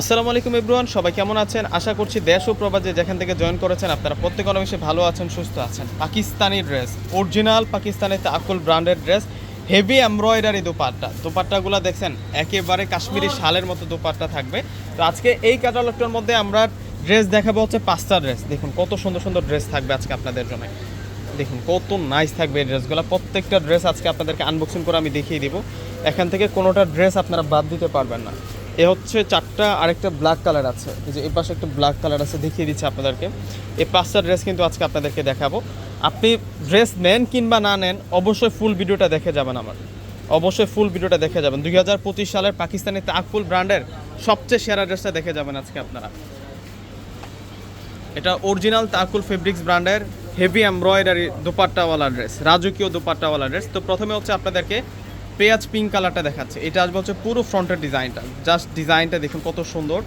আসসালামু আলাইকুম এভরিওয়ান সবাই কেমন আছেন? আশা করছি দেশ ও প্রবাদে যেখান থেকে জয়েন করেছেন আপনারা প্রত্যেক অনেক বেশি ভালো আছেন সুস্থ আছেন। পাকিস্তানি ড্রেস অরিজিনাল পাকিস্তানি তাকুল ব্র্যান্ডের ড্রেস হেভি এমব্রয়ডারি দোপাট্টা। দোপাট্টাগুলো দেখছেন একেবারে কাশ্মীরি শালের মতো দোপাট্টা থাকবে। তো আজকে এই ক্যাটালগটার মধ্যে আমরা ড্রেস দেখাবো হচ্ছে পাঁচটা ড্রেস। দেখুন কত সুন্দর সুন্দর ড্রেস থাকবে আজকে আপনাদের জন্য। দেখুন কত নাইস থাকবে এই ড্রেসগুলো। প্রত্যেকটা ড্রেস আজকে আপনাদেরকে আনবক্সিং করে আমি দেখিয়ে দিব। এখান থেকে কোনোটা ড্রেস আপনারা বাদ দিতে পারবেন না। এ হচ্ছে চারটা, আরেকটা ব্ল্যাক কালার আছে। এই যে এই পাশে একটা ব্ল্যাক কালার আছে, দেখিয়ে দিচ্ছি আপনাদেরকে। এই পাঁচটা ড্রেস কিন্তু আজকে আপনাদেরকে দেখাবো। আপনি ড্রেস নেন কিংবা না নেন, অবশ্যই ফুল ভিডিওটা দেখে যাবেন আমার। অবশ্যই ফুল ভিডিওটা দেখে যাবেন। দুই হাজার পঁচিশ সালের পাকিস্তানি তাকফুল ব্র্যান্ডের সবচেয়ে সেরা ড্রেসটা দেখে যাবেন আজকে আপনারা। এটা অরিজিনাল তাকুল ফেব্রিক্স ব্র্যান্ডের হেভি এমব্রয়ডারি দোপাট্টাওয়ালা ড্রেস রাজকীয় দোপাট্টাওয়ালা ড্রেস তো প্রথমে হচ্ছে আপনাদেরকে পেঁয়াজ পিঙ্ক কালারটা দেখাচ্ছে। এটা আসবে হচ্ছে পুরো ফ্রন্টের ডিজাইনটা জাস্ট ডিজাইনটা দেখুন কত সুন্দর।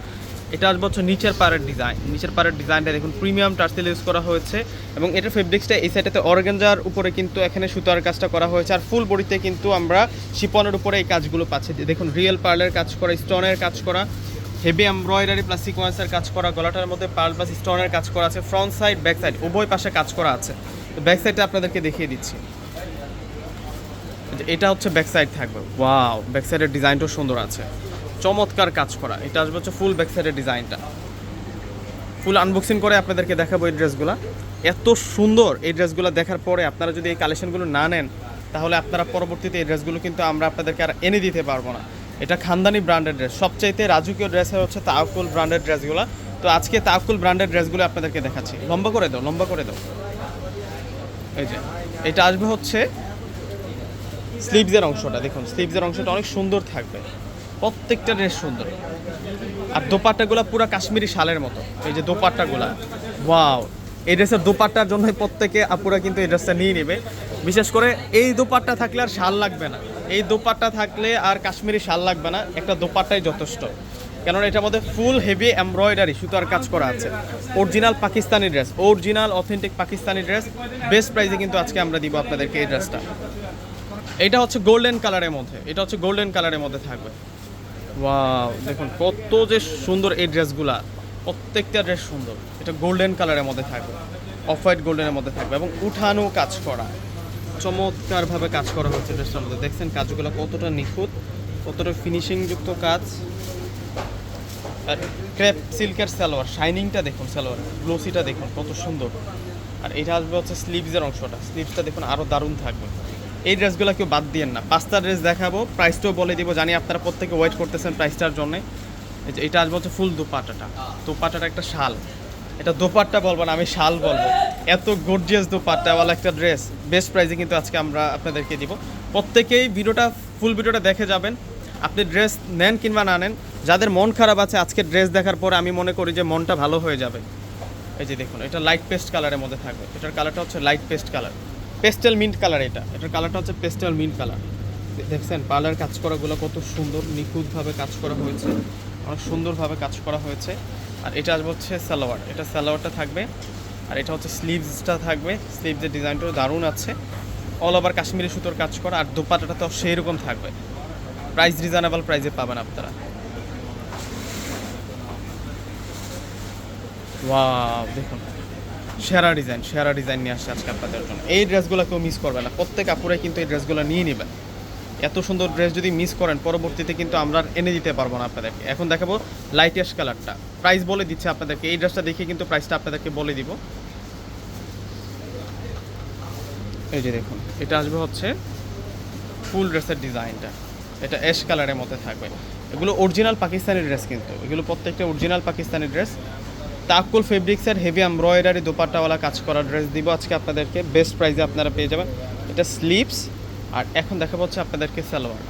এটা আসবে হচ্ছে নিচের পাড়ের ডিজাইন নিচের পাড়ের ডিজাইনটা দেখুন প্রিমিয়াম টার্সেল ইউজ করা হয়েছে। এবং এটার ফেব্রিক্সটা এই সাইডেতে অর্গেঞ্জার উপরে কিন্তু এখানে সুতার কাজটা করা হয়েছে। আর ফুল বডিতে কিন্তু আমরা শিপনের উপরে এই কাজগুলো পাচ্ছি। দেখুন রিয়েল পার্লের কাজ করা স্টোনের কাজ করা হেভি এমব্রয়ডারি প্লাস সিকোয়েন্সের কাজ করা, গলাটার মধ্যে পার্ল প্লাস স্টোনের কাজ করা আছে। ফ্রন্ট সাইড ব্যাক সাইড উভয় পাশে কাজ করা আছে। তো ব্যাক সাইডটা আপনাদেরকে দেখিয়ে দিচ্ছি। এটা হচ্ছে ব্যাক সাইড থাকবে ওয়াও ব্যাক সাইডের ডিজাইনটাও সুন্দর আছে। চমৎকার কাজ করা। এটা আসবে হচ্ছে ফুল ব্যাক সাইডের ডিজাইনটা ফুল আনবক্সিং করে আপনাদেরকে দেখাবো এই ড্রেসগুলো এত সুন্দর এই ড্রেসগুলো দেখার পরে আপনারা যদি এই কালেকশনগুলো না নেন, তাহলে আপনারা পরবর্তীতে এই ড্রেসগুলো কিন্তু আমরা আপনাদেরকে আর এনে দিতে পারব না। এটা খানদানি ব্র্যান্ডের ড্রেস সবচাইতে রাজকীয় ড্রেস হচ্ছে তাওকুল ব্র্যান্ডের ড্রেসগুলো তো আজকে তাওকুল ব্র্যান্ডের ড্রেসগুলো আপনাদেরকে দেখাচ্ছি। লম্বা করে দাও, লম্বা করে দাও। এই যে, এটা আসবে হচ্ছে স্লিভসের অংশটা, দেখুন স্লিভসের অংশটা অনেক সুন্দর থাকবে। প্রত্যেকটা ড্রেস সুন্দর। আর দোপাট্টাগুলো পুরো কাশ্মীরি শালের মতো। এই যে দোপাট্টাগুলা, ওয়াও। এই ড্রেসের দোপাট্টার জন্য প্রত্যেকে আপুরা কিন্তু এই ড্রেসটা নিয়ে নেবে। বিশেষ করে এই দোপাট্টা থাকলে আর শাল লাগবে না। এই দোপাট্টা থাকলে আর কাশ্মীরি শাল লাগবে না। একটা দোপাট্টাই যথেষ্ট। কেননা এটার মধ্যে ফুল হেভি এমব্রয়ডারি সুতার কাজ করা আছে। Original Pakistani dress original authentic Pakistani dress best প্রাইসে কিন্তু আজকে আমরা দিব আপনাদেরকে এই ড্রেসটা এটা হচ্ছে গোল্ডেন কালারের মধ্যে। এটা হচ্ছে গোল্ডেন কালারের মধ্যে থাকবে। ওয়াও দেখুন, কত যে সুন্দর এই ড্রেসগুলা। প্রত্যেকটা ড্রেস সুন্দর। এটা গোল্ডেন কালারের মধ্যে থাকবে। অফ হোয়াইট গোল্ডেনের মধ্যে থাকবে এবং উঠানো কাজ করা। চমৎকারভাবে কাজ করা হচ্ছে ড্রেসটার মধ্যে। দেখছেন কাজগুলো কতটা নিখুঁত, কতটা ফিনিশিং যুক্ত কাজ। আর ক্রেপ সিল্কের সালোয়ার শাইনিংটা দেখুন সালোয়ার গ্লোসিটা দেখুন, কত সুন্দর। আর এটা আসবে হচ্ছে স্লিভসের অংশটা। স্লিভসটা দেখুন আরও দারুণ থাকবে। এই ড্রেসগুলো কেউ বাদ দিয়েন না। পাঁচটা ড্রেস দেখাবো, প্রাইসটাও বলে দিব, জানি আপনারা প্রত্যেকে ওয়েট করতেছেন প্রাইসটার জন্য। এটা আসবে হচ্ছে ফুল দোপাট্টাটা দোপাট্টাটা একটা শাল। এটা দোপাট্টা বলব না, আমি শাল বলব। এত গর্জিয়াস দোপাট্টাওয়ালা একটা ড্রেস বেস্ট প্রাইসে কিন্তু আজকে আমরা আপনাদেরকে দিব। প্রত্যেকেই ভিডিওটা ফুল ভিডিওটা দেখে যাবেন। আপনি ড্রেস নেন কিংবা না নেন, যাদের মন খারাপ আছে আজকে ড্রেস দেখার পরে আমি মনে করি যে মনটা ভালো হয়ে যাবে। এই যে দেখুন, এটা লাইট পেস্ট কালারের মধ্যে থাকবে। এটার কালারটা হচ্ছে light paste colour pastel mint colour এটা। এটার কালারটা হচ্ছে পেস্টেল মিন্ট কালার দেখছেন পার্লার কাজ করাগুলো কত সুন্দর, নিখুঁতভাবে কাজ করা হয়েছে। অনেক সুন্দরভাবে কাজ করা হয়েছে। আর এটা আসবে হচ্ছে সালোয়ার। এটা সালোয়ারটা থাকবে। আর এটা হচ্ছে স্লিভসটা থাকবে। স্লিভসের ডিজাইনটাও দারুণ আছে। অল ওভার কাশ্মীরি সুতোর কাজ করা। আর দোপাটাটা তো সেই রকম থাকবে প্রাইস রিজনেবল প্রাইসে পাবেন আপনারা। ওয়াও দেখুন। সেরা ডিজাইন সেরা ডিজাইন নিয়ে আসছে আজকে আপনাদের জন্য। এই ড্রেসগুলো কেউ মিস করবে না। প্রত্যেক আপুরাই কিন্তু এই ড্রেসগুলো নিয়ে নেবেন এত সুন্দর ড্রেস যদি মিস করেন, পরবর্তীতে কিন্তু আমরা এনে দিতে পারব না আপনাদেরকে। এখন দেখাবো লাইটেস্ট কালারটা প্রাইস বলে দিচ্ছে আপনাদেরকে। এই ড্রেসটা দেখে কিন্তু প্রাইসটা আপনাদেরকে বলে দিব। এই যে দেখুন, এটা আসবে হচ্ছে ফুল ড্রেসের ডিজাইনটা। এটা অ্যাশ কালারের মধ্যে থাকবে। এগুলো অরিজিনাল পাকিস্তানি ড্রেস কিন্তু। এগুলো প্রত্যেকটা অরিজিনাল পাকিস্তানি ড্রেস। তাকুল ফেব্রিক্সের হেভি এমব্রয়ডারি দোপাট্টাওয়ালা কাজ করা ড্রেস দিব। আজকে আপনাদেরকে বেস্ট প্রাইসে আপনারা পেয়ে যাবেন। এটা স্লিপস আর এখন দেখাবো হচ্ছে আপনাদেরকে সালোয়ার।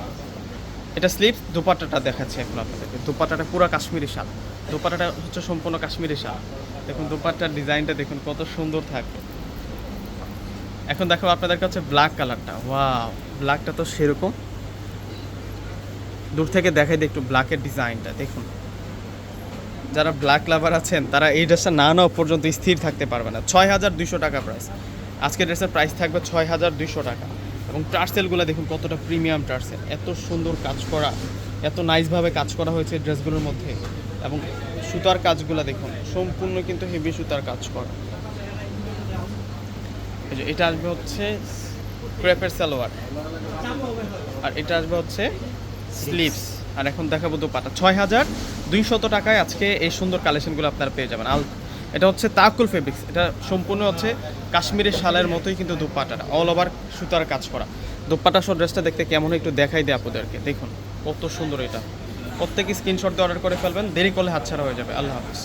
এটা স্লিপস দোপাট্টাটা দেখাচ্ছি এখন আপনাদেরকে। দোপাট্টাটা পুরো কাশ্মীরি শাল। দোপাট্টাটা হচ্ছে সম্পূর্ণ কাশ্মীরি শাল। দেখুন দোপাট্টার ডিজাইনটা দেখুন, কত সুন্দর থাকবে এখন দেখো আপনাদের কাছে ব্ল্যাক কালারটা ওয়াও ব্ল্যাকটা তো সেরকম। দূর থেকে দেখাই দিই একটু ব্ল্যাকের ডিজাইনটা, দেখুন। যারা ব্ল্যাক লাভার আছেন, তারা এই ড্রেসটা না নেওয়া পর্যন্ত স্থির থাকতে পারবে না। ছয় হাজার দুইশো টাকা প্রাইস আজকের ড্রেসের প্রাইস থাকবে ছয় হাজার দুইশো টাকা। এবং টার্সেলগুলো দেখুন কতটা প্রিমিয়াম টার্সেল এত সুন্দর কাজ করা, এত নাইসভাবে কাজ করা হয়েছে ড্রেসগুলোর মধ্যে। এবং সুতার কাজগুলো দেখুন, সম্পূর্ণ কিন্তু হেভি সুতার কাজ করা। এটা আসবে হচ্ছে ক্রেপের সালোয়ার। আর এটা আসবে হচ্ছে স্লিভস আর এখন দেখাবো দোপাটা। ছয় হাজার দুইশত টাকায় আজকে এই সুন্দর কালেকশনগুলো আপনারা পেয়ে যাবেন। আল এটা হচ্ছে তাকুল ফেব্রিক্স এটা সম্পূর্ণ হচ্ছে কাশ্মীরের শালের মতোই কিন্তু দুপাটাটা অল ওভার সুতার কাজ করা। দুপাটা সব ড্রেসটা দেখতে কেমন একটু দেখাই দেয় আপনাদেরকে। দেখুন, কত সুন্দর এটা। প্রত্যেকে স্ক্রিনশট দিয়ে অর্ডার করে ফেলবেন, দেরি করলে হাতছাড়া হয়ে যাবে। আল্লাহ হাফিজ।